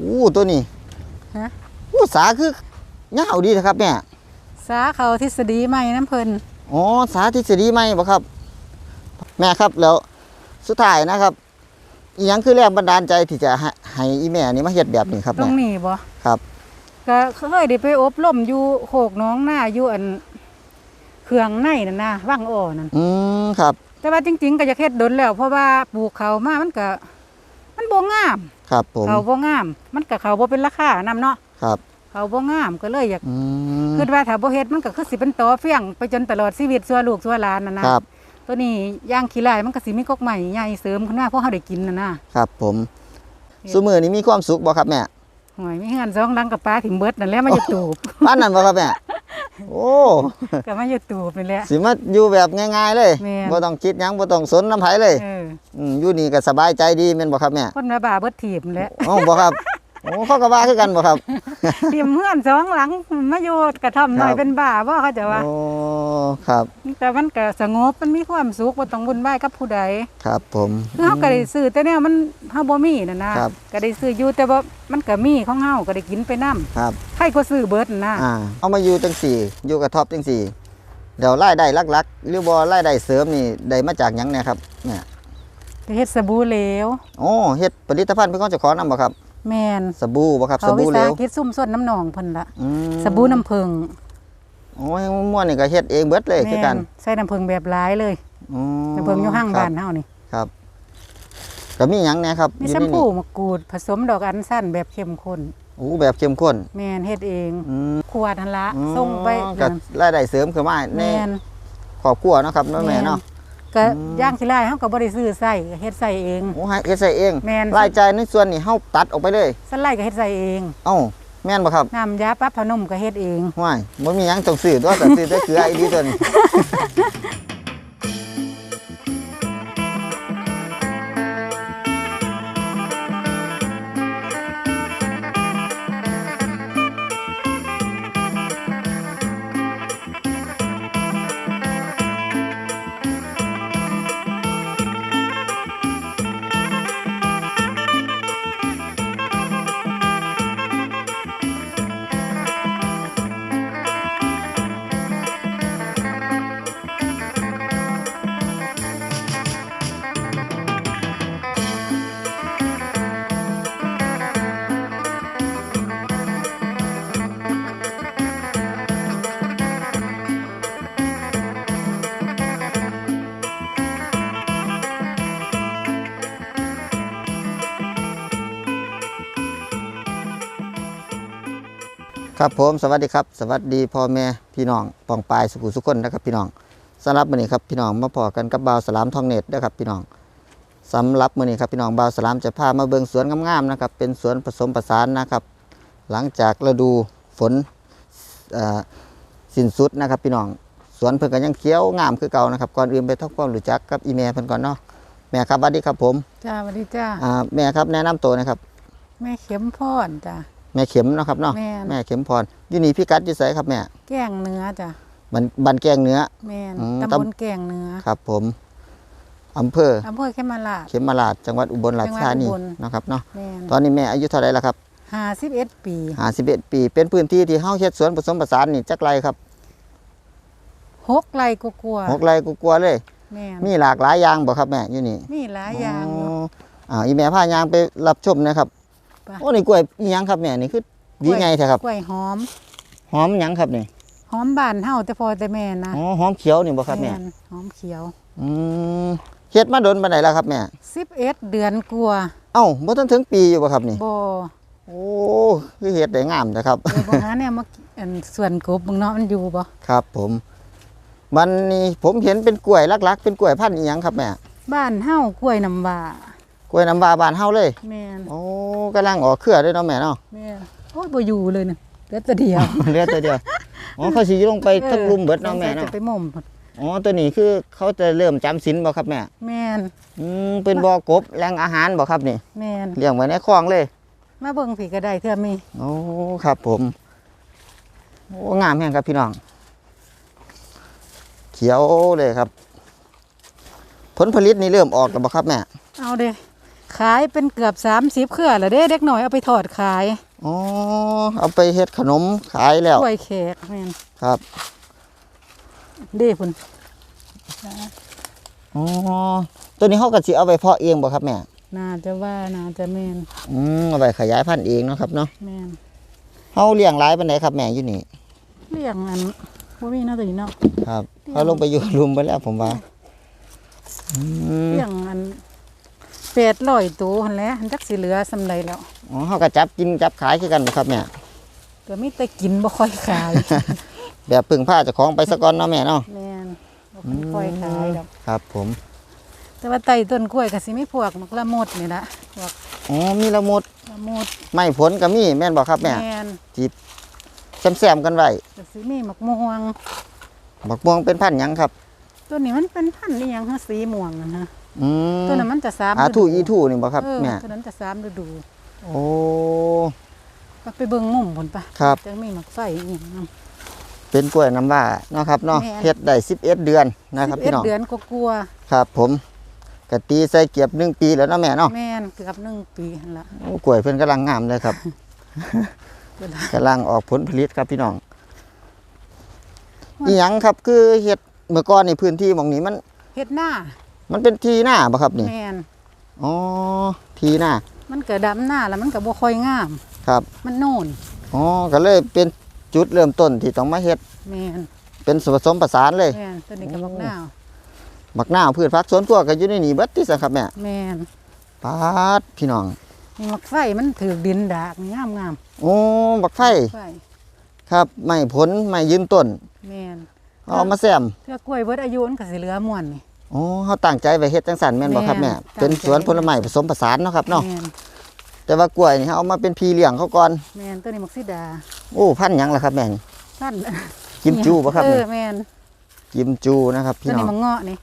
อู้ตัวนี้ฮะ อู้สาคือเงาวดีนะครับแม่สาเขาทฤษฎีใหม่น้ำเพิ่นอ๋อสาธิตดีไหมบ่ครับ แม่ครับแล้วสุดท้ายนะครับอีหยังคือแรงบันดาลใจที่จะให้ให้อีแม่นี่มาเฮ็ดแบบนี้ครับตรแม่งนี้บ่ครับ ก็เคยได้ไปอบรมอยู่โคกน้องหน้าอยู่อันเครื่องในนั่นนะว่างอ่อนั่น อืมครับ แต่ว่าจริงๆก็จะเฮ็ดดนแล้ว เพราะว่าปลูกเขามามันก็ มันบ่งามครับผมเขาบ่งาม มันก็เขาบ่เป็นราคานํเนาะครับ เขาบ่งามก็เลยอยากอืมคิดว่าถ้าบ่เฮ็ดมันก็คือสิเป็นตอเฟี้ยงไปจนตลอดชีวิตซัวลูกซัวหลานนั่นนะครับ ตัวนี้ย่างขี้ลายมันก็สิมีกกใหม่ใหญ่เสริมขึ้นมาเพราะเฮาได้กินน่ะนะครับผมเฮ็ดซุมื้อนี้มีความสุขบ่ครับแม่หอยมีเฮือนสองหลังกับปลาถิ่มเบิดนั่นแหละมาอยู่ตูบบ้านนั้นบ่ครับแม่โอ้ก็มาอยู่ตูบนี่แหละ สิมาอยู่แบบง่าย ๆ เลยแม่น บ่ต้องคิดหยังบ่ต้องสนน้ำไผเลย เออ อืมอยู่นี่ก็สบายใจดีแม่นบ่ครับแม่คนมาบ่าเบิดถีบนั่นแหละอ๋อบ่ครับโอ้เขาก็ว่าคือกันบ่ครับถิ่มเฮือนสองหลังมาอยู่กระท่อมหน่อยครับ เป็นบ้าบ่เขาจะว่า โอ้ครับแต่มันก็สงบมันมีความสุขบ่ต้องวุ่นวายกับผู้ใดครับผม คือเฮาก็ได้ซื้อแต่แนวมันเฮาบ่มีนั่นนะครับ ก็ได้ซื้ออยู่แต่ว่ามันก็มีของเฮาก็ได้กินไปนํครับ ใครก็ซื้อเบิดนั่นนะอ่าเอามาอยู่จังสี่ อยู่กับท็อปจังสี่เดี๋ยวรายได้หลักๆ หรือบ่รายได้เสริมนี่ได้มาจากหยังเนี่ยครับเนี่ย เฮ็ดสบู่เหลวโอ้เฮ็ดผลิตภัณฑ์เป็นของเจ้าของนำบ่ครับแม่นสบู่บ่ครับสเขาวิบู่เหลสาวหกิจซุ่มซ่นน้ำหนองเพิ่นละอืมสบู่น้ำผึ้งโอ้ยม่วนนี่ก็เฮ็ดเองเบิดเลยคือแม่กันนใส่น้ำผึ้งแบบหลายเลยอืมน้ำผึ้งอยู่ห้างครับบ้านเฮานี่ครับก็มีหยังแหน่ครับมีอยู่แชในมพูนี่มะกรูด ผสมดอกอัญชันแบบเข้มข้นโอ้แบบเข้มข้นแม่นเฮ็ดเองอืมขวดนั่นละอืมส่งไปก็นั่นรายได้เสริมคือมาในแม่นครอบครัวเนาะครับเนาะแม่เนาะ ก็อืมย่างขี้ลายเฮาก็บ่ได้ซื้อใส่ก็เฮ็ดใส่เองโอ้ให้เฮ็ดใส่เองแม่นรายจ่ายในส่วนนี้เฮาตัดออกไปเลยสไลด์ก็เฮ็ดใส่เองเอ้าแม่นบ่ครับน้ำยาปรับผ้านุ่มก็เฮ็ดเองว้ายบ่มีหยังต้องซื้อตัวแต่ซื้อแต่เกลือไอ้ดีตัวนี้ ครับผมสวัสดีครับ สวัสดีพ่อแม่พี่น้องปองปายสุขุสุขคนนะครับพี่น้องสำหรับมื้อนี้ครับพี่น้องมาพอกันกับบ่าวสลามทองเน็ตนะครับพี่น้องสำหรับมื้อนี้ครับพี่น้องบ่าวสลามจะพามาเบิ่งสวนงามๆนะครับเป็นสวนผสมผสานนะครับ หลังจากฤดูฝนเอ่อสิ้นสุดนะครับ พี่น้องสวนเพิ่นก็ยังเขียวงามคือเก่านะครับก่อนอื่นไปทำความรู้จักกับอีแม่เพิ่นก่อนเนาะแม่ครับสวัสดีครับผมจ้าสวัสดีจ้าอ่าแม่ครับแนะนำตัวนะครับ แม่เข็มพรจ้า แม่เข็มเนาะครับเนาะแม่น แม่เข็มพรอยู่นี่พี่กัดอยู่ไสครับแม่แกงเนื้อจ้าบันบันแกงเนื้อ แม่นอืมตำตำบลแกงเนื้อครับ ผมอำเภออำเภอแคมาลาด เขมราชจังหวัดอุบลราชธานีจังหวัดอุบลนะครับเนาะแม่นตอนนี้แม่อายุเท่าไหรแล้วครับ51ปี51ปี เป็นพื้นที่ที่เฮาเฮ็ดสวนผสมผสานนี่จักไรครับหกไร่กลัวาหกไรกูกลัวๆเลย ๆแม่นมีหลากหลายอย่างบ่ครับแม่อยู่นี่มีหลายอย่างอยู่อ่าอีแม่พายางไปรับชมนะครับ ไปโอ้นี่กล้วยอีหยังครับแม่นี่คือดีไงแท้ครับกล้วยหอม หอมหยังครับนี่หอมบ้านเฮาแต่พอแต่แม่นะอ๋อหอมเขียวนี่บ่ครับแม่นหอมเขียวอืมเฮ็ดมาโดนปานใดแล้วครับแม่11เดือนกลัวาเอ้าบ่ทันถึงปีอยู่บ่ครับนี่บ่โอ้คือเฮ็ดได้งามนะครับเดี๋ยวบ่หาแนวมาอันส่วนกบมึงเนาะมันอยู่บ่ครับ ผม มันนี่ผมเห็นเป็นกล้วยลักๆเป็นกล้วยพันธุ์อีหยังครับแม่บ้านเฮากล้วยน้ำว้า กล้วยน้ำว้าบ้านเฮาเลย แม่นโอ้กำลังออกเครือด้วยเนาะแม่เนาะแม่นโอ้ยบ่อยู่เลยนะเหลือแต่เดียวเหลือตัวเดียวอ๋อเขาสิลงไปทักลุมเบิดเนาะแม่จะเนาะไปหม่มอ๋อตัวนี้คือเขาจะเริ่มจำศีลบ่ครับแม่แม่นอืมเป็นบ่อกบแหล่งอาหารบ่ครับนี่แม่นเลี้ยงไว้ในคลองเลย มาเบิ่งผีก็ได้เทื่อมีโอ้ครับผมโอ้งามแฮงครับพี่น้อง เขียวเลยครับ ผลผลิตนี่เริ่มออกแล้วบ่ครับแม่เอาเด้ ขายเป็นเกือบ30เครือแล้วเด้เด็กน้อยเอาไปทอดขายอ๋อเอาไปเฮ็ดขนมขายแล้วกล้วยแขกแม่นครับเด้พุ่นอ๋อตัวนี้เฮาก็สิเอาไปเพาะเองบ่ครับแม่น่าจะว่าน่าจะแม่นอืมเอาไปขยายพันธุ์เองเนาะครับเนาะแม่นเฮาเลี้ยงหลายปานใดครับแม่อยู่นี่เลี้ยงอันบ่มีเนาะตัวนี้เนาะครับเฮาลงไปอยู่รุมไปแล้วผมว่าอืมเลี้ยงอัน 800ตัวหั่นแหละหันจักสิเหลือสำใดแล้ว อ๋อเฮาก็จับกินจับขายคือกันบ่ครับแม่ ก็มีแต่กินบ่ค่อยขาย แบบพึ่งพาเจ้าของไปซะก่อนเนาะแม่เนาะแม่นบ่ค่อยขายดอกครับผม แต่ว่าใต้ต้นกล้วยก็สิมีพวกมักละมดนี่ละพวกอ๋อ มีละมุดละมดไม้ผลก็มีแม่นบ่ครับแม่แม่นแซมๆกันไว้ก็สิมีมักม่วง บักม่วงเป็นพันธุ์หยังครับ ตัวนี้มันเป็นพันธุ์นี่ยังฮะสีม่วงนะฮะ อืมตัวนั้นมันจะสามอาฤทูดูอีทูนี่บ่ครับเออแม่ตัวนั้นจะสามฤดูโอ้ ก็ไปเบิ่งมุมผลปะครับ จะมีมักไฟอีกอย่างเป็นกล้วยน้ำว้าเนาะครับเนาะแม่น เฮ็ดได้11 เดือนนะครับสิบเอ็พี่ดน้องเดือนก็กลัวครับ ผมกะตีใส่เกียบหนึ่งปีแล้วเนาะแม่เนาะๆแม่นเกือบหนึ่งปีหั่นละโอ้กล้วยเพิ่นกำลังงามเลยครับ เวลา กำลังออกผลผลิตครับพี่น้องอีหยังครับคือเฮ็ดเมื่อก่อนนี่พื้นที่หม่องนี้มันเฮ็ดหน้า มันเป็นที่หน้าบ่ครับนี่แม่นอ๋อที่หน้ามันก็ดำหน้าแล้วมันก็บ่ค่อยงาม ครับมันโน่นอ๋อก็เลยเป็นจุดเริ่มต้นที่ต้องมาเฮ็ดแม่นเป็นส่วนผสมประสานเลย แม่นตัวนี้ก็บักนาวบักหน้าวพืชผักสวนครัวก็อยู่ในนี่เบิดที่สังครับแม่แม่นปาดพี่น้อง นี่มักไฟมันถือดินดากงามงามโอ้บักไฟไฟครับไม้ผลไม้ยืนต้นแม่นเอามาแซมเทื่อกล้วยเบิดอายุมันก็สิเหลือม่วนนี่ โอ้เฮาตั้งใจไว้เฮ็ดจังซั่นแม่นบ่ครับแม่แม่นเป็นตั้งใจ สวนผลไม้ผสมผสานเนาะครับเนาะแม่นแต่ว่ากล้วยนี่เฮาเอามาเป็นพี่เลี้ยงเขาก่อนแม่นตัวนี้มักซิดาโอ้พันธุ์หยังล่ะครับแม่นี่สั้นกิมจูบ่ครับเอนี่อแม่นกิมจูนะครับตัพี่วน้นี้องมังเงาะนี่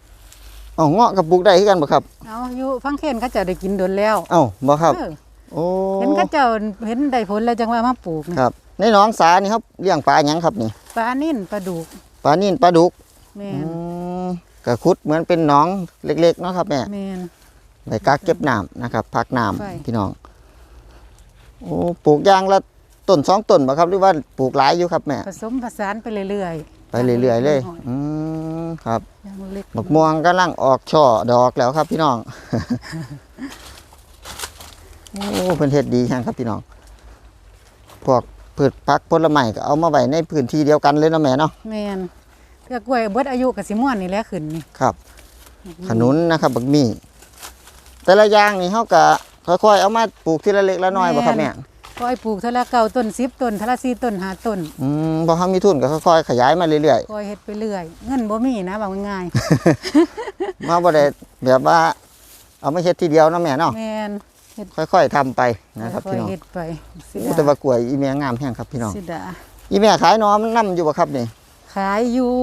เอ้าเงาะกับปลูกได้คือกันบ่ครับ เอาอยู่ฟังเคนเขาเจ้าได้กินโดนแล้วเอ้าบ่ครับ เออโอ้เห็นเขาเจ้าเห็นได้ผลแล้วจังว่ามาปลูกนี่ครับ ในหนองสานี่ครับเลี้ยงปลาหยังครับนี่ปลานิ่นปลาดุกปลานิ่นปลาดุกแม่อืนม ก็ขุดเหมือนเป็นหนองเล็กๆเนาะครับแม่แม่น ไว้กักเก็บน้ำนะครับพักน้ใช่ำพี่น้องโอ้ปลูกยางละต้นสองต้นบ่ครับ หรือว่าปลูกหลายอยู่ครับแม่ผสมผสานไปเรื่อยๆไปเรื่อยๆเลยอืมครับอย่างเล็กบักม่วงกำลังออกช่อดอกแล้วครับพี่น้อง โอ้เพิ่นเฮ็ดดีแฮงครับพี่น้อง พวกพืชผักผลไม้ก็เอามาไว้ในพื้นที่เดียวกันเลยเนาะแม่เนาะแม่น เทื่อกล้วยเบิดอายุก็สิม่วนนี่แหละขึ้นนี่ครับ ขนุนนะครับบักมี่แต่ละอย่างนี่เฮาก็ค่อยๆเอามาปลูกทีละเล็กละน้อยบ่ครับแม่ก็ให้ปลูกเท่าละเก้าต้น10ต้นเท่าละ4ต้น5ต้นอืมพอเขามีทุนก็ค่อยๆขยายมาเรื่อยก็เฮ็ดไปเรื่อยเงินบ่มีนะว่าง่ายๆมาบ่ได้แบบว่า เอาไม่เฮ็ดทีเดียวเนาะแม่เนาะๆแม่นค่อยๆทำไปนะครับค่อพี่ยน้องๆเฮ็ดไปสิโอ้ดาแต่ว่ากล้วยอีแม่งามแฮงครับพี่น้องสิดาอีแม่ขายหนอมันนํอยู่บ่ครับนี่ ขายอยู่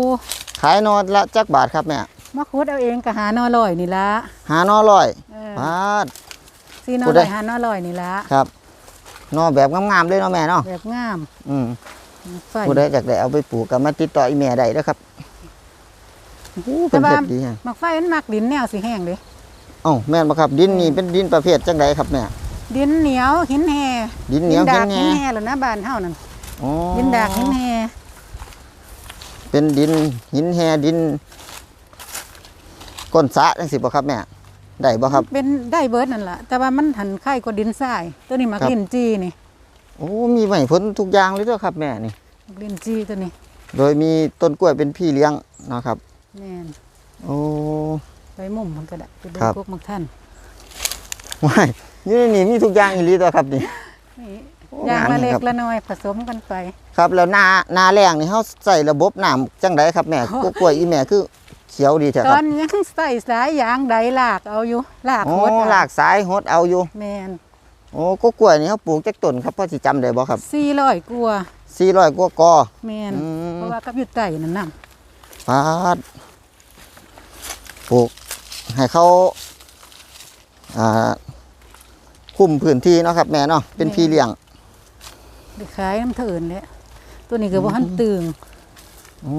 ขายหนอละจักบาทครับแม่มาขุดเอาเองก็หาหนอลอยนี่ละหาหนอร้อยเออบาทซีหนอขุดลได้อยหาหนอลอยนี่ละครับหนอแบบงามๆเลยเนาะแม่เนาะแบบงามอืมไฟผู้ใดอยากได้เอาไปปลูกก็มาติดต่ออีแม่ได้เด้อครับโอ้เป็นเฮ็ดดีแฮงมักไฟมันมักดินแนวสิแห้งเด้เอ้าแม่นบ่ครับ ดินนี่เป็นดินประเภทจังไดครับแม่ดินเหนียวหินแห่ดินเหนียวดาหิกนหิแหนแห่แล้วนะบ้านเฮานั่นอ๋อดินดากหินแห่ เป็นดินหินแฮดิน ก้นสระจังสิบ่ครับแม่ได้บ่ครับ เป็นได้เบิดนั่นล่ะแต่ว่ามันหันไข่กว่าดินทรายตัวนี้มักครับลินจีนี่โอ้มีไม้ผลทุกอย่างเลยเด้วยครับแม่นี่ มักลินจีตัวนี้โดยมีต้นกล้วยเป็นพี่เลี้ยงเนาะครับแม่นโอ้ ไปมุมมันก็ได้ไปเบิ่ครังบพวกมักท่านว้ายนี่นี่มีทุกอย่างอีหลีตัวครับนี่ นี่โอ้อย่างงามละนี่เล็กครับ ละน้อยผสมกันไป ครับแล้วนานาแรงนี่เฮาใส่ระบบน้ำจังไดครับแม่กกล้วยอีแม่คือเขียวดีแท้ตคอรับนยังใส่สายยางใดลากเอาอยู่ลากโอ้โคตรลากสายหดเอาอยู่แม่นโอ้กกล้วยนี่เฮาปลูกจักต้นครับพอสิจำได้บ่ครับ400กว่า400กว่ากอ แม่นอืม เพราะว่ากับอยู่ใต้นั่นน่ะปาดปลูกให้เขาอ่าคุมพื้นที่เนาะครับแม่เนาะเป็นพี่เลี้ยง ได้ขายน้ำเถินเนี่ย ตัวนี้ก็บ่ทันตึงโอ้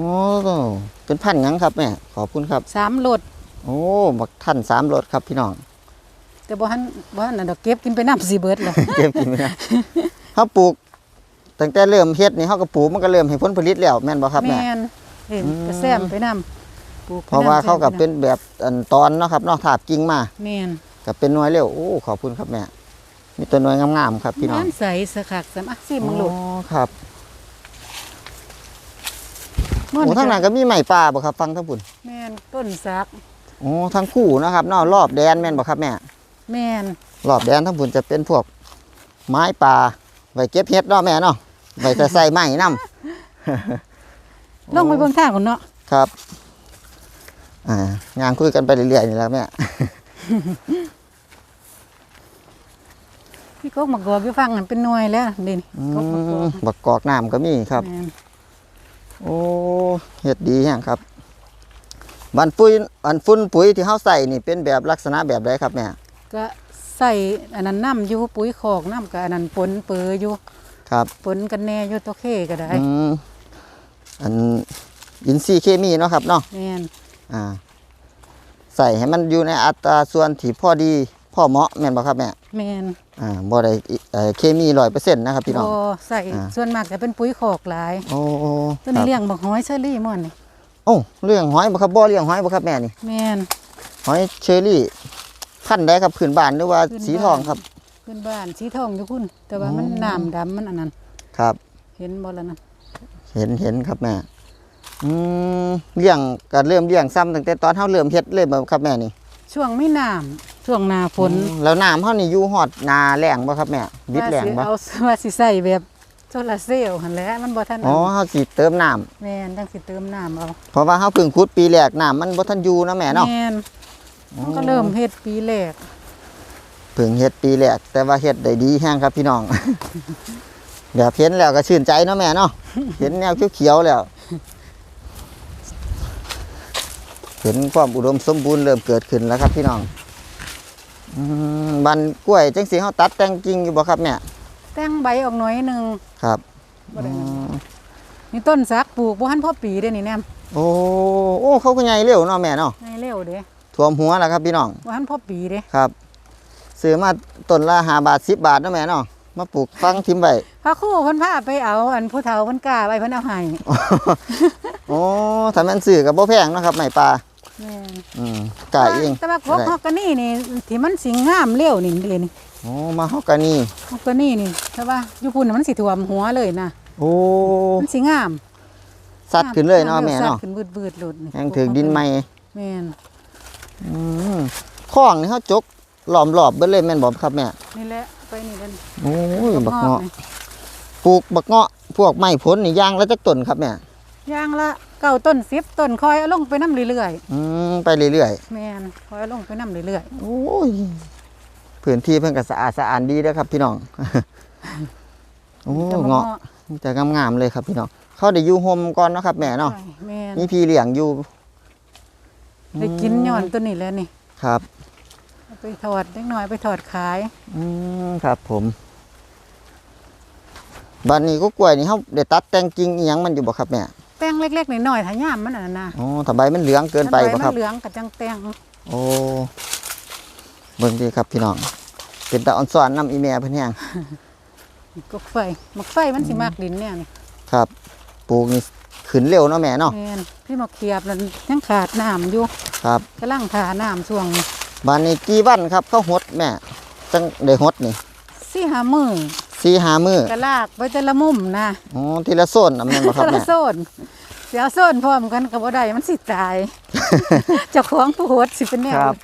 เป็นพันธุ์หยังครับแม่ขอบคุณครับสามโลดโอ้บักท่านสามรถครับพี่น้อง แต่บ่ทันบ่ทันน่ะดอกเก็บกินไปน้ำสิเบิดเลยเก็บกินไม่ได้เขาปลูกตั้งแต่เริ่มเฮ็ดนี่เขาก็ปลูกมันก็เริ่มให้ผลผลิตแล้วแม่นบ่ครับแม่แม่นเห็นอืมกระแซมไปน้ำปลูกไปเพราะว่าำเขาก็แซมไเป็นแบบอันตอนเนาะครับเนาะถาบกิ่งมาแม่นก็เป็นหน่วยเร็วโอ้ขอบคุณครับแม่มีตัวหน่วยงามๆครับพี่น้องน้ำใสสะคักสำอักซิมึงลูกอ๋อครับ ม่วนโอ้ทางนั้นก็มีไม้ป่าบ่ครับ ฟังทั้งปุ่นแม่นต้นสักโอ้ทั้งคู่นะครับเนาะรอบแดนแม่นบ่ครับแม่ แม่นรอบแดนทั้งปุ่นจะเป็นพวกไม้ป่าไว้เก็บเห็ดเนาะแม่เนาะไว้จะใส่ไม้นํลงไปเบิ่งทางก่อนเนาะครับ อ่างานคุยกันไปเรื่อยๆนี่แหล้วแม่ พี่กกมากอกอยู่ฟังนั่นเป็นหน่วยแล้วนี่อืกกมากอมกบักกอกน้ำก็มีครับ แม่น โอ้เห็ดดีแฮงครับบันปุ๋ยอันฟุ้นปุ๋ยที่เฮาใส่นี่เป็นแบบลักษณะแบบใดครับแม่ก็ใส่อันนั้นน้ำอยู่ปุ๋ยคอกน้ำกับอันนั้นปนเปืออยู่ครับปนกันแน่อยู่ตัวเคก็ได้อืมอันอินทรีย์เคมีเนาะครับเนาะแม่นอ่าใส่ให้มันอยู่ในอัตราส่วนที่พอดี พอเหมาะแม่นบ่ครับแม่แม่นอ่าบ่ได้อิเอ่อเคมี100%นะครับพี่น้องบ่ใส่อ่า ส่วนมากจะเป็นปุ๋ยคอกหลายโอ้ตัวคนี้รับเลี้ยงบักหอยเชอรี่ม่อนนี่โอ้เลี้ยงหอยบ่ครับบ่เลี้ยงหอยบ่ครับแม่นี่แม่นหอยเชอรี่พันธุ์ใดครับพื้นบ้านหรือว่าพื้นสีบ้านทองครับขึ้นบ้านสีทองอยู่คุณ แต่ว่ามันอ๋อ น้ำดำมันอันนั้น ครับ เห็นบ่ล่ะนั่นเห็นเห็นครับแม่อืมเลี้ยงก็เริ่มเลี้ยงซ้ำตั้งแต่ตอนเฮาเริ่มเฮ็ดเลยบ่ครับแม่นี่ช่วงไม่น้ำ ช่วงหน้าฝนอืมแล้วน้ำเฮานี่อยู่ฮอดหนาแล้งบ่ครับแม่บิดแล้งบ่ว่าสิเอาว่าสิใส่แบบโซลาร์เซลล์หั่นแหละมันบ่ทันอ๋อเฮาสิเติมน้ำแม่นจังสิเติมน้ำเอาเพราะว่าเฮาเพิ่งขุดปีแรกน้ำมันบ่ทันอยู่เนาะแม่เนาะแม่นมันก็เริ่มเฮ็ดปีแรกเพิ่งเฮ็ดปีแรกแต่ว่าเฮ็ดได้ดีแฮงครับพี่น้องแบบเห็นแล้วก็ชื่นใจเนาะแม่เนาะเห็นแนวเขียวๆแล้วเห็นความอุดมสมบูรณ์เริ่มเกิดขึ้นแล้วครับพี่น้องอืม บันกล้วยจังสีเขาตัดแต่งกิ่งอยู่บ่ครับแม่แต่งใบออกหน่อยหนึงครับบ่ได้อืนั่นมนี่ต้นสักปลูกบ่ทันพอปีเด้นี่แนมโอ้โอ้เขาก็ใหญ่เร็วเนาะแม่เนาะให้เร็วเด้ท่วมหัวแล้วครับพี่น้องบ่ทันพอปีเด้ครับซื้อมาต้นละห้าบาทสิบบาทเนาะแม่เนาะมาปลูกฟังทิมไว้พระครู่เพิ่นพาไปเอา อันผู้เฒ่าเพิ่นกล้าไว้เพิ่นเอาให้โอ้ถ้าแม่นซื้อกับบ่แพงเนาะครับไม่ปลาแม่น อืมกะเองแต่ว่าพวกฮอกกานี่นี่ที่มันสิงามเร็วนี่เด้นี่โอ้มาฮอกกานีฮอกกานี่นี่แต่ว่าอยู่พุ่นน่ะมันสิท่วมหัวเลยนะโอ้มันสิงามสัตว์ขึ้นเลยเนาะแม่สัตเนาะว์ขึ้นบืดๆหลุดนี่แห้งถึงดินใหม่แม่นอืมข้องนี่เขาจกหลอมรอบเบิดเลยแม่นบ่ครับแม่นี่แหละไปนี่กันโอ้ยบักงอเงาะนี่ปลูกบักเงาะพวกไม้ผลนี่ย่างแล้วจักต้นครับแม่ย่างละ เก้าต้นสิบต้นคอยเอาลงไปน้ำเรื่อยอืมไปเรื่อยๆแม่นคอยเอาลงไปน้ำเรื่อยๆโอ้ยพื้นที่เพิ่นก็สะอาดสะอาดดีเด้อครับ พี่น้อง โอ้ๆแต่มเงาะมีแต่งามๆเลยครับพี่น้องเขาได้อยู่โฮมก่อนเนาะครับ แม่เนาะแม่นมีพี่เลี้ยงอยู่ได้กินย้อนตัวนี้แล้วนี่ครับ เอาไปถอดเล็กน้อยไปถอดขายอืมครับผมบัดนี้ก็กล้วยนี่เฮาได้ตัดแต่งกิ่งอีหยังมันอยู่บ่ครับแม่ แป้งเล็กๆน้อยๆถ้าย่ามมันอันนั้นนะอ๋อถ้าใบมันเหลืองเกินไปถ้าบ่ใบคมัรับ นเหลืองกับจังแตงโอ้เบิ่งดีครับพี่น้อง เป็นตาอ่อนสอนนำอีเมียเพิ่นแฮงกกไฟมักไฟมันสิมากดินเนี่ยนี่ครับ ปลูกนี่ขึ้นเร็วเนาะแม่เนาะแม่นพี่มักเขียบนั่นยังขาดน้ำอยู่ครับกำลังทาน้ำช่วงบ้านนี้กี่วันครับเขาหดแม่จังได้หดนี่สี่ห้ามือ สี่ห้ามื้อกระลากไปแต่ละมุมนะอ๋อทีละโซนน่ะแม่นบ่ครับแต่ละแม่โซนเสียวโซนพร้อมกันกับบ่ได้มันสิตาย เจ้าของผู้โหดสิเป็นแนวครับ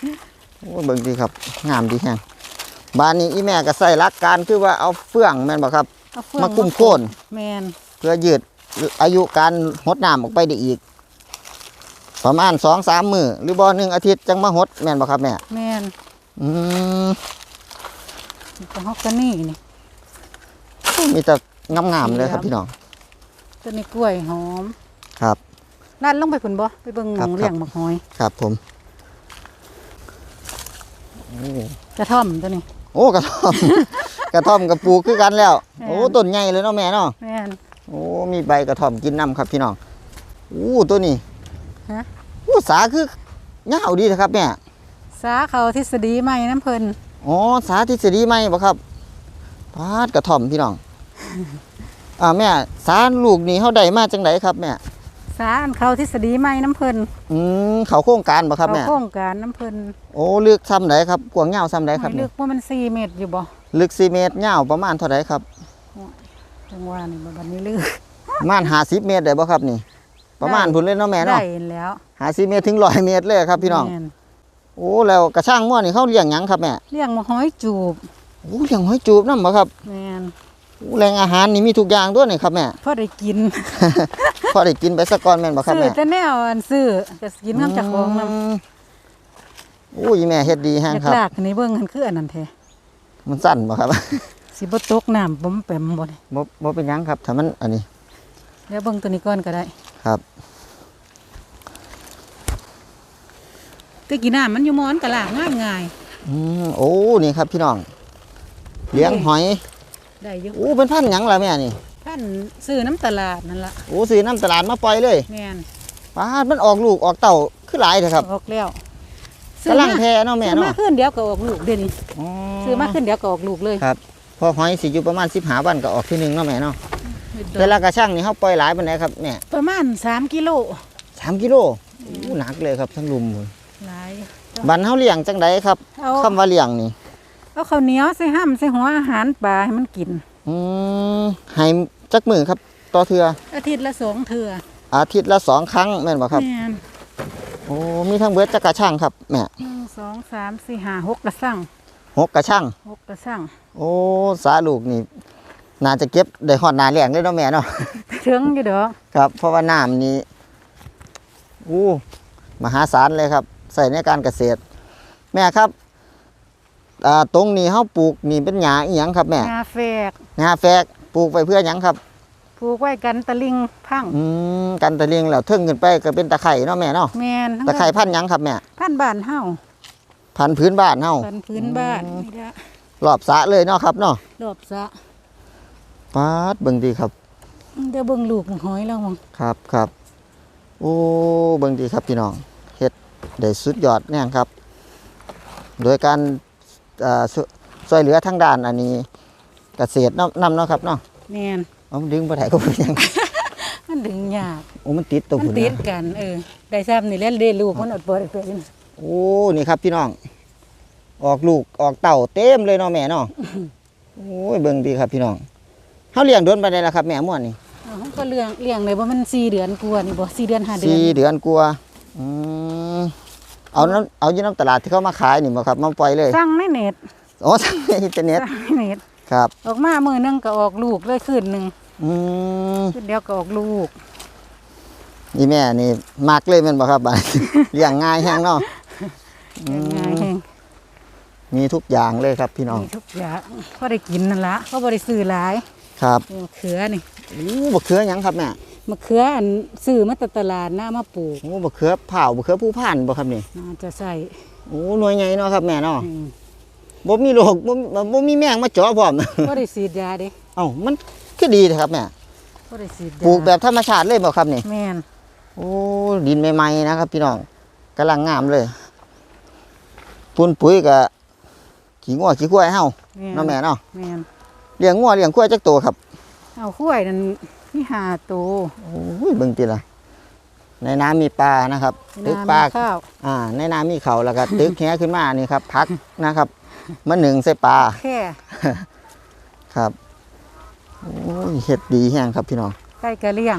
โอ้เบิ่งดีครับงามดีแฮงบ้านนี้อีแม่ก็ใส่หลักการคือว่าเอาเฟื่องแม่นบ่ครับ เอเฟืองมาคุ้มโค่นแมนเพื่อยืดอายุการหดน้ำออกไปได้อีก ประมาณสองสามมือหรือบ่หนึ่งอาทิตย์จังมาหดแม่นบ่ครับแม่แมนอืมก็ฮอกกานี่นี่ มีแต่งามๆเลยครับพี่น้องตัวนี้กล้วยหอม ครับนั่นลงไปพุ่นบ่ไปเบิ่งหครัมบองเลี้ยงหมกหอย ครับ ผมกระท่อมตัวนี้ โอ้กระท่อม กระท่อมกับปลูกคือกันแล้วแม่นโอ้ต้นใหญ่เลยเนาะแม่เนาะแมนโอ้มีใบกระท่อมกินน้ำครับพี่น้องอู้ตัวนี้ฮะอู้สาคือเงาวดีนะครับแม่สาเขาทฤษฎีใหม่น้ำเพิ่นอ๋อสาธิตเสรีไหมบ่ครับ พาดกระท่อมพี่น้องอ่าแม่สารลูกนี่เฮาได้มาจังไดครับแม่สาอันเขาทฤษฎีใหม่น้ำเพิ่นอืมเขาโครงการบ่ครับเขาแม่โครงการน้ำเพิ่นโอ้ลึกซ้ำไดครับกว้างยาวซ้ำไดครับไม่ลึนี่กว่ามัน4เมตรอยู่บ่ลึก4เมตรยาวประมาณเท่าไดครับจังว่านี่บ่บัดนี้ลึกประมาณ50เมตรได้บ่ครับนี่ ประมาณพุ่นเลยเนาะแม่ได้เนาะแล้ว50เมตรถึง100เมตรเลยครับพี่น้อง แม่โอ้แล้วกระช่างม่วนนี่เขาเลี้ยงหยังครับแม่เลี้ยงมาหอยจูบ โอ้เลี้ยงหอยจูบนำบ่ครับแม่นโอ้แหล่งอาหารนี่มีทุกอย่างด้วยนี่ครับแม่พอได้กินพอได้กินไปสักก่อนแม่นบ่ครับซื้อแม่แต่แนวอันซื้อจะกินน้ำจากของน้ำมโอ้ยแม่เฮ็ดดีแฮงอยากครับลากอันนี้เบิ่งหันคืออันนั้นแท้มันสั้นบ่ครับสิบ่ตกน้ำบ่มแปมบ่นี่บ่บ่เป็นหยังครับถ้ามันอันนี้เดี๋ยวเบิ่งตัวนี้ก่อนก็ได้ ครับแต่กี่น้ำมันอยู่หมอนก็ลากง่ายง่ายอืมโอ้นี่ครับพี่น้อง เลี้ยงหอยๆได้อยู่โอ้เป็นพันธุ์หยังล่ะแม่นี่ท่านซื้อน้ำตลาดนั่นล่ะโอ้ซื้อน้ำตลาดมาปล่อยเลยแม่นปาดมันออกลูกออกเต่าคือหลายเถอะครับออกแล้วกำลังแพเนาะแม่ซื้อมาเนาะขึ้นเดี๋ยวก็ออกลูกเดี๋ยวนี้อ๋อซื้อมาขึ้นเดี๋ยวก็ออกลูกเลยครับพอหอยสิอยู่ประมาณ15วันก็ออกทีหนึงเนาะแม่เนาะเวลากระช่างนี่เฮาปล่อยหลายปานใดครับแม่ประมาณ3กิโลสามกิโลโอ้หนักเลยครับทั้งลุมเลยหลายบันเฮาเลี้ยงจังไดครับเอาคำว่าเลี้ยงนี่ เอาข้าวเหนียวใส่ห้ำใส่หัวอาหารปลาให้มันกิน อืมให้จักมือครับ ต่อเทืออาทิตย์ละสองเทื่ออาทิตย์ละสองครั้งแม่นบ่ครับ แม่นโอ้มีทั้งเบิดจักกระช่างครับแม่หนึ่งสองสามสี่ห้าหกกระสั่งหกกระช่าง หกกระสั่งโอ้สาลูกนี่น่าจะเก็บได้ฮอดหน้าแล้งเลยเนาะแม่เนาะถึงอยู่ดอกครับ เพราะว่าน้ำนี่อู้มหาศาลเลยครับ ใส่ในการเกษตร แม่ครับ อ่าตรงนี้เฮาปลูกนี่เป็นหญ้าอีหยังครับแม่งาแฝกหญ้าแฝกปลูกไปเพื่อหยังครับ ปลูกไว้กันตะลิงพังอืมกันตะเลียงแล้วเทิงขึ้นไปก็เป็นตะไคร่เนาะแม่เนาะแมนทั้งตะไคร่พันธุ์หยังครับแม่พันบ้านเฮาพันธุ์พื้นบ้านเฮา พันพื้นบ้านอืมนี่ละรอบสระเลยเนาะครับเนาะรอบสระปาดเบิ่งดีครับ เดี๋ยวเบิ่งลูกหอยแล้วมั้งครับครับ โอ้เบิ่งดีครับพี่น้องเฮ็ดได้สุดยอดแน่ครับ โดยการอ่า ช่วยช่วยเหลือทางด้านอันนี้เกษตรนำนำเนาะครับเนาะแมนเอามันดึงบ่ได้ก็บ่เป็นหยัง มันดึงยากโอ้มันติดตัวมันพุ่นติดนะกันเออได้ซ้ำนี่แหล้วเด้ลูกมันอดบ่ได้เป็นโอ้นี่ครับพี่น้อง ออกลูกออกเต่าเต็มเลยเนาะแม่เนาะโอ้ยเบิ่งดีครับพี่น้องเฮาเลี้ยงโดนปานใดล่ะครับแม่ม่วนนี่เอามันก็เลี้ยงเลี้ยงเลยบ่มัน4เดือนกว่านี่บ่4เดือน5เดือน สี่เดือนกลัวาอืม เอาน้ำเอาอยู่น้ำตลาดที่เขามาขายนี่บ่ครับมาปล่อยเลยสั่งในเน็ตอ๋อสั่งในอินเทอร์เน็ตสั่งในเน็ตครับ ออกมามื้อหนึงก็ออกลูกเลยคืนหนึงอืมคืนเดียวก็ออกลูกนี่แม่นี่มักเลยแม่นบ่ครับบัดเลี้ยงง่ายแฮงเนาะอืง่ายมแฮงมีทุกอย่างเลยครับพี่น้องมีทุกอย่างพอได้กินนั่นละเขาบ่ได้ซื้อหลายครับมะเขือนี่อู้บักเขือหยังครับแม่ มะเขืออันซื้อมาแต่ตลาดหน้ามาปลูกโอ้บักเขือเผาบักเขือผู้พันบ่ครับนี่น่าจะใส่โอ้หน่วยใหญ่เนาะครับแม่เนาะอืมบ่มีโรคบ่บ่มีแมงมาเจาะพร้อมบ่ได้ฉีดยาเด้เอ้ามันคือดีนะครับแม่บ่ได้ฉีดยาปลูกแบบธรรมชาติเลยบ่ครับนี่แม่นโอ้ดินใหม่ๆนะครับ พี่น้องกำลังงามเลยปุนปุ๋ยกับขี้งัวขี้ควายเฮาแม่นเนาะแม่เนาะแม่นเลี้ยงงัวเลี้ยงควายจักตัวครับเอาข้วยนั่น มีห้าตัวโอ้ยเบิ่งติละในน้ำมีปลานะครับตึกปลาน้ำข้าวอ่า ในน้ำมีเขาแล้วก็ตึกแหขึ้นมานี่ครับพักนะครับมันหนึ่งใส่ปลาแค่ครับโอ้ยเฮ็ดดีแฮงครับพี่น้องไก่กะเลี้ยง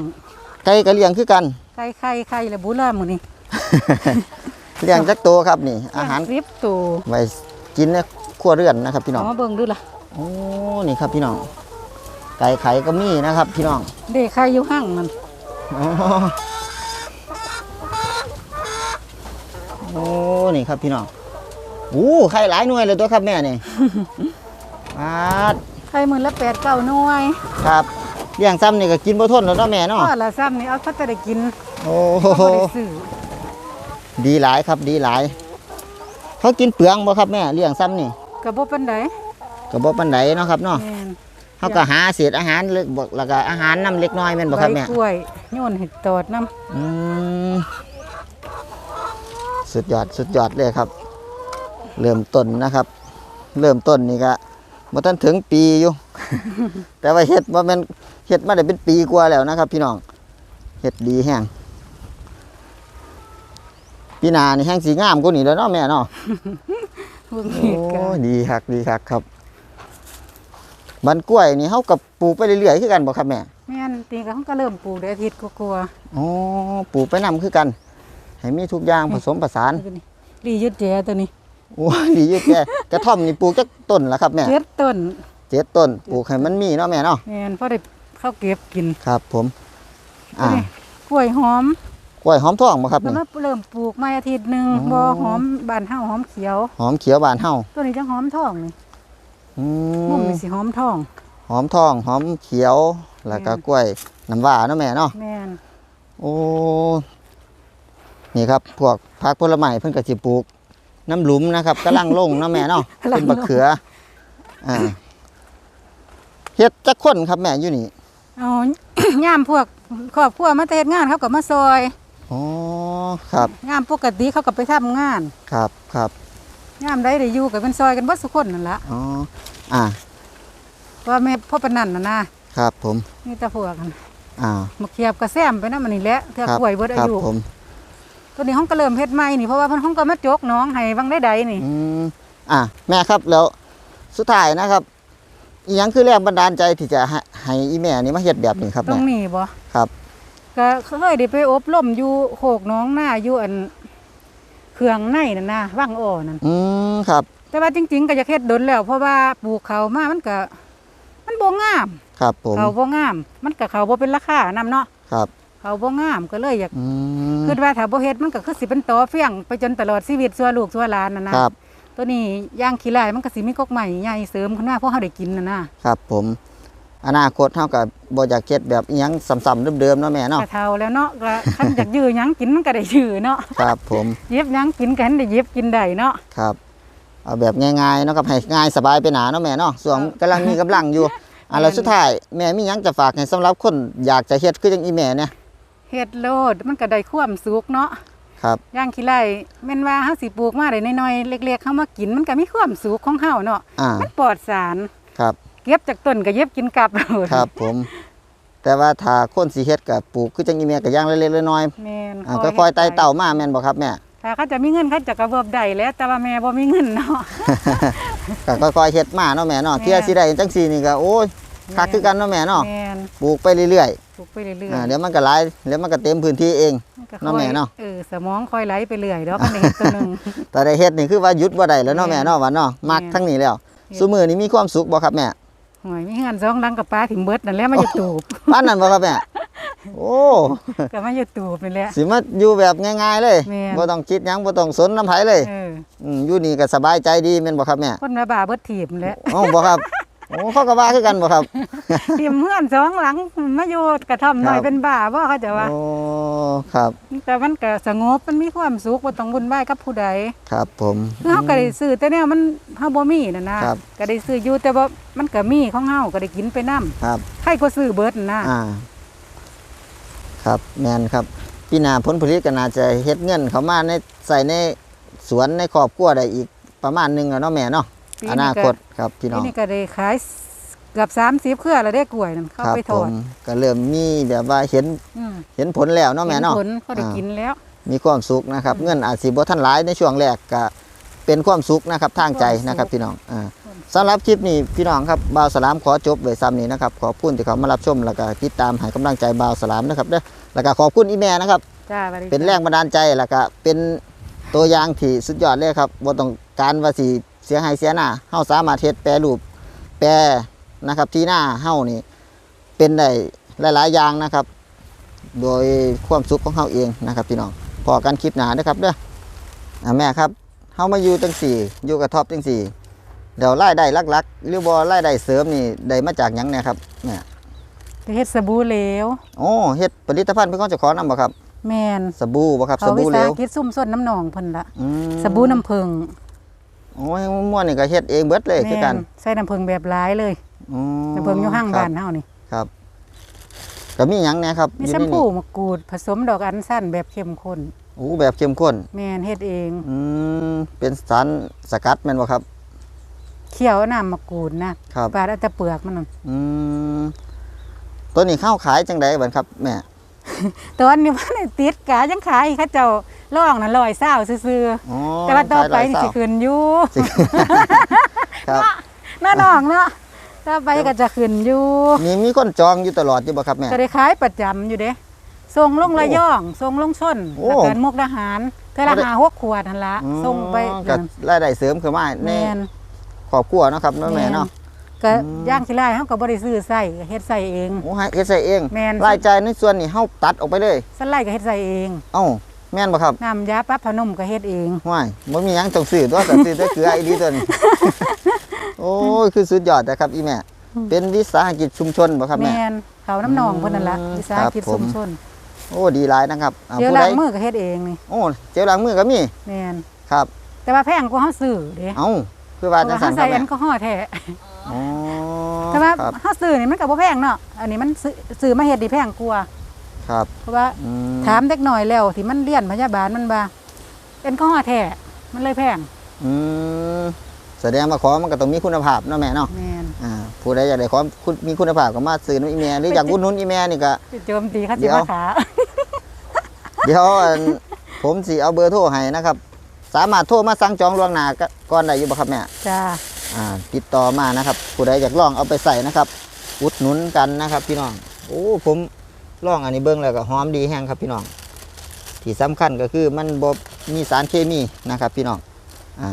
ไก่ก็เลี้ยงคือกันไก่ไข่ไข่ละบุล่ามื้อนี้เลี้ยงจักตัวครับนี่ อาหาร10ตัวไว้กินในครัวเรือนนะครับ พี่น้องเอามาเบิ่งดูล่ะโอ้นี่ครับพี่น้อง ไก่ไข่ก็มีนะครับ พี่น้องเด้ไข่อยู่หั่งนั่นอ๋อโอ้นี่ครับพี่น้องโอ้ไข่หลายหน่วยเลยตัวครับแม่นี่ อาดไข่มื้อละ8 9หน่วยครับเลี้ยงซ้ำนี่ก็กินบ่ทนแล้วเนาะแม่เนาะพอละซ้ำนี่เอาเขาจะได้กินโอ้เขาโหบ่ได้ซื้อดีหลายครับดีหลาย เขากินเปลืองบ่ครับแม่เลี้ยงซ้ำนี่ก็บ่ปานใดก็บ่ปานใดเนาะครับเนาะ แม่น เขาก็หาเศษอาหารเล็กบ่แล้วก็อาหารน้ำเล็กน้อยแม่นบ่ครับแม่ใบกล้วยโยนเห็ดตอดน้ำอืมสุดยอดสุดยอดเลยครับ เริ่มต้นนะครับ เริ่มต้นนี่ก็บ่ทันถึงปีอยู่ แต่ว่าเฮ็ดว่าแม่นเฮ็ดมาได้เป็นปีกว่าแล้วนะครับ พี่น้องเฮ็ดดีแฮงปีหน้านี่แฮงสีงามกว่านี้แล้วเนาะแม่เนาะเบิ่งโอ้เหตุการณ์ดีคักดีคักครับ บันกล้วยนี่เฮากับปลูกไปเรื่อยๆคือกันบ่ครับแม่แม่นตีก็เขาก็เริ่มปลูกได้อาทิตย์กลัวอ๋อปลูกไปนํคือกันให้มีทุกอย่างผสมผสานๆรียึดแจตัวนี้โอ้ยดีอยู่แกกระท่อมนี่ปลูกจักต้นละครับแม่เจ็ดต้นเจ็ดต้นปลูกให้มันมีเนาะแม่เนาะแม่นพอได้เข้าเก็บกินครับ ผมอ่านี่กล้วยหอมกล้วยหอมทองบ่ครับแล้วนี่มาเริ่มปลูกมาอาทิตย์หนึงอ๋อบ่หอมบานเฮาหอมเขียว หอมเขียวบานเฮาตัวนี้จังหอมทองนี่ อืมุมมนี่สิหอมทอง หอมทองหอมเขียว แล้วก็แม่น กล้วยน้ำว้าเนาะแม่เนาะแม่นโอ้นี่ครับพวกผักผลไม้เพิ่นก็สิปลูก น้ำหลุมนะครับกำลังลงเนาะแม่เนาะเป็นบักเขืออ่าเฮ็ดจักคนครับแม่อยู่นี่เอา ย่ามพวกครอบครัวมาแต่เฮ็ดงานเขาก็มาซอยอ๋อครับยามปกติเขาก็ไปทำงาน ครับครับ ยามใดได้อยู่ก็เป็นซอยกันเบิดสุคนนั่นละอ๋ออ่าว่าแม่พ่อปานนันน่ะนะครับผมนี่ตะพวกกันอ่ามาเขียบกระแซมไปนำมันนี่แหละเทื่อครับกล้วยเบิดอาครับยุผมตัวนี้ห้องก็เริ่มเฮ็ดใหม่นี่เพราะว่าเพิ่นห้องก็มาจกน้องให้บางได้ใดนี่อืมอะแม่ครับแล้วสุดท้ายนะครับอีหยังคือแรงบันดาลใจที่จะให้ให้อีแม่นี่มาเฮ็ดแบบนี้ครับตรแม่งนี้บ่ครับ ก็เคยได้ไปอบรมอยู่โคกน้องหน้าอยู่อัน เครื่องในนั่นนะว่างอ้อนั่นอืมครับ แต่ว่าจริง ๆ ก็อยากเฮ็ดดนแล้ว เพราะว่าปลูกเขามามันก็ มันบ่งาม ครับผมเขาบ่งาม มันก็เขาบ่เป็นราคานำเนาะครับ เขาบ่งามก็เลยอยากอืมคิดว่าถ้าบ่เฮ็ดมันก็คือสิเป็นตอเฟียงไปจนตลอดชีวิตชั่วลูกชั่วหลานนั่นนะครับ ตัวนี้ย่างขี้ลายมันก็สิมีกกใหม่ใหญ่เสริมขึ้นมาเพราะเฮาได้กินนั่นนะครับผม อนาคตเฮาก็บ่อยากเฮ็ดแบบอีหยังซ้ำๆเดิมๆเนาะแม่เนาะกระเทาแล้วเนาะก็คันอยากยื้อหยังกินมันก็ได้ยื้อเนาะครับผมเย็บหยังกินกันได้เย็บกินได้เนาะครับเอาแบบง่ายๆเนาะครับให้ง่ายสบายไปหนาเนาะแม่เนาะส่วนกำลังมีกำลังอยู่อะแล้วสุดท้ายแม่มีหยังจะฝากให้สำหรับคนอยากจะเฮ็ดคือจังอีแม่เนี่ยเฮ็ดโลดมันก็ได้ความสุขเนาะครับย่างขี้ไร่แม่นว่าเฮาสิปลูกมาได้น้อยๆเล็กๆเฮามากินมันก็มีความสุขของเฮาเนาะอ่ามันปลอดสารครับ เก็บจากต้นก็เย็บกินกลับโลดครับผม แต่ว่าถ้าคนสิเฮ็ดก็ปลูกคือจังอีแม่ก็ย่างเล็กๆน้อยแม่นๆอ่าก็คอยไต่เต่ามาแม่นบ่ครับแม่ถ้าเขาจะมีเงินเขาจะกระเบิบได้แหล้ว แต่ว่าแม่บ่มีเงินเนาะก็ค่อยๆเฮ็ดมาเนาะแม่เนาะแม่เที่ยสิได้จังซี่นี่ก็โอ้ยคักคือกันเนาะแม่เนาะแม่นปลูกไปเรื่อยปลูกไปเรื่อยๆอ่าเดี๋ยวมันก็หลายเดี๋ยวมันก็เต็มพื้นที่เองๆก็เนาะแม่เนาะเออสมองค่อยไหลไปเรื่อยดอกคันได้เฮ็ดตัวหนึงแต่ได้เฮ็ดนี่คือว่าหยุดบ่ได้แล้วเนาะแม่แม่เนาะว่าเนาะมักแม่ทั้งนี้แล้วเฮ็ดซุมื้อนี้มีความสุขบ่ครับแม่ หอยมีเงินสองหลังกับปลาถิ่มเบิดนั่นแหละมาอยู่ตูบปานนั้นบ่ครับแม่โอ้ก็มาอยู่ตูบนี่แหละ สิมาอยู่แบบง่ายๆเลยแม่บ่ต้องคิดหยังบ่ต้องสนน้ำไผเลยเอออืมอยู่นี่ก็สบายใจดีแม่นบ่ครับแม่คนมาบ่าเบิดถีบนั่นแหละ เอ้าบ่ครับ โอ้เขาก็ว่าคือกันบ่ครับถิ่มเฮือนสองหลังมาอยู่กระท่อมหน่อยครับ เป็นบ้าบ่เขาจะว่า โอ้ครับแต่มันก็สงบมันมีความสุขบ่ต้องวุ่นวายกับผู้ใดครับผม คือเฮาก็ได้ซื้อแต่แนวมันเฮาบ่มีนั่นนะครับ ก็ได้ซื้ออยู่แต่ว่ามันก็มีของเฮาก็ได้กินไปนํครับ ใครก็ซื้อเบิดนั่นนะอ่า ครับแมนครับปีหน้าผลผลิตก็น่าจะเฮ็ดเงินเขามาในใส่ในสวนในครอบครัวได้อีกประมาณหนึงแล้วเนาะแม่เนาะ ปีอนาคตครับพี่น้ปีองนี้ก็ได้ขายเกือบ30เครือแล้วได้กล้วยนั่นเข้าครับไปทผอดมก็เริ่มมีแบบว่าเห็นอืมเห็นผลแล้วเนาะแม่เนาะห็ผลก็ได้อ่ากิกินแล้ว มีความสุขนะครับ เงินอาจสิบ่ทันหลายในช่วงแรกก็เป็นความสุขนะครับทางใจนะครับพี่น้องอ่าสำหรับคลิปนี้พี่น้องครับบ่าวสลามขอจบไว้ซ้ำนี้นะครับขอบคุณที่เขามารับชมแล้วก็ติดตามให้กำลังใจบ่าวสลามนะครับเด้อแล้วก็ขอบคุณอีแม่นะครับจ้าสวัสดีเป็นแรงบันดาลใจแล้วก็เป็นตัวอย่างที่สุดยอดเลยครับบ่ต้องการว่าสิ เสียหายเสียหน้าเฮาสามารถเฮ็ดแปรรูปแปรนะครับ ที่หน้าเฮานี่เป็นได้หลาย ๆ อย่างนะครับ โดยความสุขของเฮาเองนะครับพี่น้องพอกันคลิปหน้าเด้อครับเด้ออ่าแม่ครับเฮามาอยู่จังสี่ อยู่กับท็อปจังสี่เดี๋ยวรายได้หลักๆหรือบ่รายได้เสริมนี่ได้มาจากหยังเนี่ยครับแม่ไปเฮ็ดสบู่เหลวโอ้เฮ็ดผลิตภัณฑ์เป็นของเจ้าของนำบ่ครับ แม่นสบู่บ่ครับสเขาวิบู่เหลสาวหกิจซุ่มส้นน้ำหนองเพิ่นละอืมสบู่น้ำผึ้ง โอ้ยม่วนนี่ก็เฮ็ดเองเบิดเลยคือกันแม่ใส่น้ำผึ้งแบบหลายเลยอืมน้ำผึ้งอยู่ห้างครับบ้านเฮานี่ครับก็มีหยังแหนะครับมีอยู่แชในมพูนี่มะกรูด ผสมดอกอัญชันแบบเข้มข้นโอ้แบบเข้มข้น แม่นเฮ็ดเองอืมเป็นสารสกัดแม่นบ่ครับ เคี่ยวน้ำมะกรูดนะครับ ปาดเอาแต่เปลือกมันนั่นอืมตัวนี้เข้าขายจังไดบัดครับแม่ ตอนนี้ว่าติดกายังขายเขาเจ้า ล่องน่ะลอยเศร้าซื่ออ๋อๆแต่ว่าต่อไปนี่สิขายหลายเศร้าขึ้นอยู่สิครับ น้าน้องเนาะต่อไปก็จะขึ้นอยู่มีมีคนจองอยู่ตลอดอยู่บ่ครับแม่ ก็ได้ขายประจำอยู่เด้ส่งลงระยองส่งลงชนโอ้แล้วกันมุกดาหารเทอละบ่ได้ หาหกขวดนั่นละอืมส่งไปก็รายได้เสริมเข้ามาในแม่น ครอบครัวเนาะครับเนาะแม่เนาะ ก็อืม ย่างขี้ไล่เฮาก็บ่ได้ซื้อใส่เฮ็ดใส่เอง โอ้ให้เฮ็ดใส่เองแม่น รายจ่ายในส่วนนี้เฮาตัดออกไปเลย สไลด์ก็เฮ็ดใส่เอง เอ้า แม่นบ่ครับน้ำยาปรับผ้านุ่มก็เฮ็ดเองห้วยบ่มีหยังต้องซื้อตัวแต่ซื้อแต่เกลือไอ้ดีตัวนี้โอ้ยคือสุดยอดนะครับอีแม่ เป็นวิสาหกิจชุมชนบ่ครับแม่แม่นเขาน้ำหนองเพิ่นนั่นล่ะอืมวิสาหกิจครับผมชุมชนโอ้ดีหลายนะครับอ่าเดี๋ยวผู้ล้าใดงมือก็เฮ็ดเองนี่โอ้เจลล้างมือก็มีแม่นครับ แต่ว่าแพงกว่าเฮาซื้อเด้เอ้าคือว่าเพจังราะว่าซั่เฮานครัใส่บแอแม่ลกอฮอล์แท้อ๋อแต่ว่าครับเฮาซื้อนี่มันก็บ่แพงเนาะอันนี้มันซื้อซื้อมาเฮ็ดนี่แพงกว่า ครับเพราะว่าอืมถามเด็กหน่อยแล้วที่มันเรียนพยาบาลมันว่าแอลกอฮอล์แท้มันเลยแพงอืมแสดงว่าของมันก็ต้องมีคุณภาพเนาะแม่เนาะแม่นอ่าผู้ใดอยากได้ของคุณมีคุณภาพก็มาซื้อน้ำอีแม่หรืออยากอุดหนุนอีแม่นี่ก็สิโจมตีเขาเดี๋สิยว มาขาเดี๋ยวอันผมสิเอาเบอร์โทรให้นะครับ สามารถโทรมาสั่งจองล่วงหน้าก็ก่อนได้อยู่บ่ครับแม่ จ้าอ่าติดต่อมานะครับ ผู้ใดอยากลองเอาไปใส่นะครับ อุดหนุนกันนะครับ พี่น้อง โอ้ผม ลองอันนี้เบิ้งแล้วก็หอมดีแห้งครับพี่น้องที่สำคัญก็คือมันบ่มีสารเคมีนะครับพี่น้องอ่า